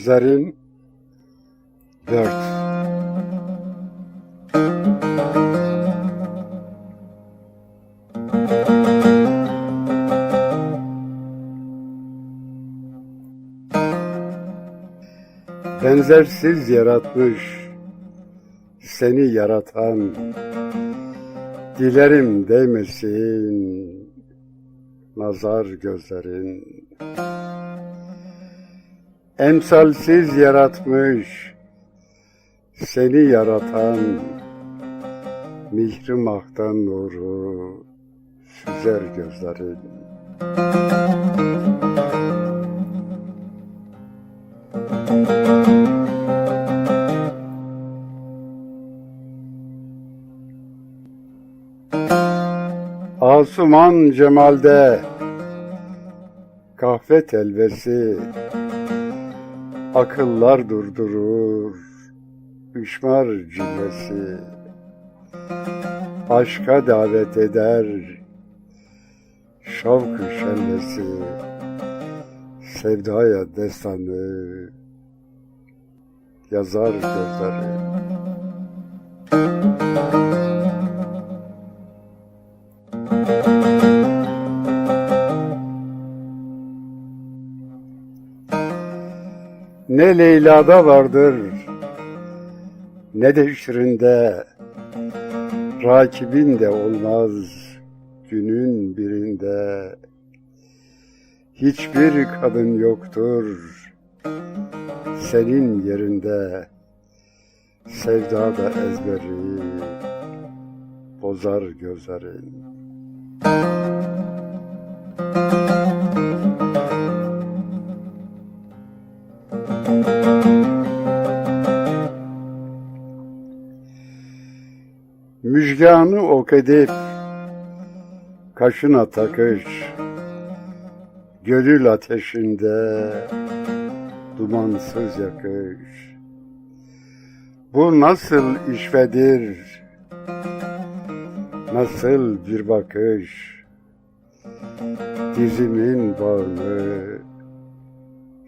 Gözlerim dört. Benzersiz yaratmış seni yaratan Dilerim değmesin nazar gözlerin. Emsalsiz yaratmış seni yaratan Mihrimah'tan nuru süzer gözlerin Asuman cemalde kahve telvesi akıllar durdurur üşmar cilvesi aşka davet eder şavk şenlesi sevdaya destanı yazar gözleri Ne Leyla'da vardır ne de Şirin'de Rakibin de olmaz günün birinde. Hiçbir kadın yoktur senin yerinde. Sevda da ezberi bozar gözlerin Müjganı ok edip kaşına takış. Gönül ateşinde dumansız yakış. Bu nasıl işvedir? Nasıl bir bakış? Dizimin bağını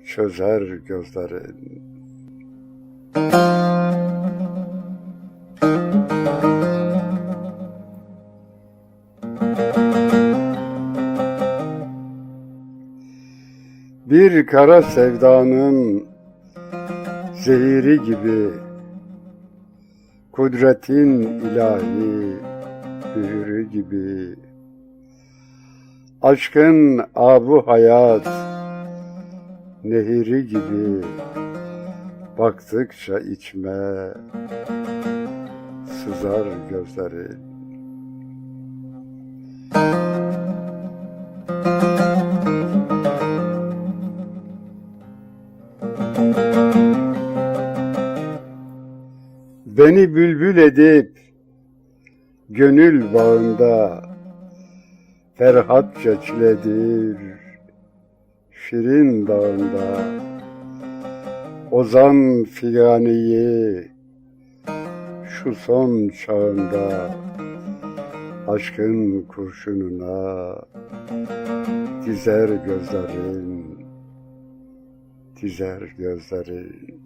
çözer gözlerin Bir kara sevdanın zehiri gibi Kudretin ilahi mührü gibi. Aşkın abu hayat nehiri gibi Baktıkça içme sızar gözlerin Beni bülbül edip gönül bağında Ferhatça çiledir Şirin dağında. Ozan figaniyi şu son çağında Aşkın kurşununa dizer gözlerin Dizer gözlerin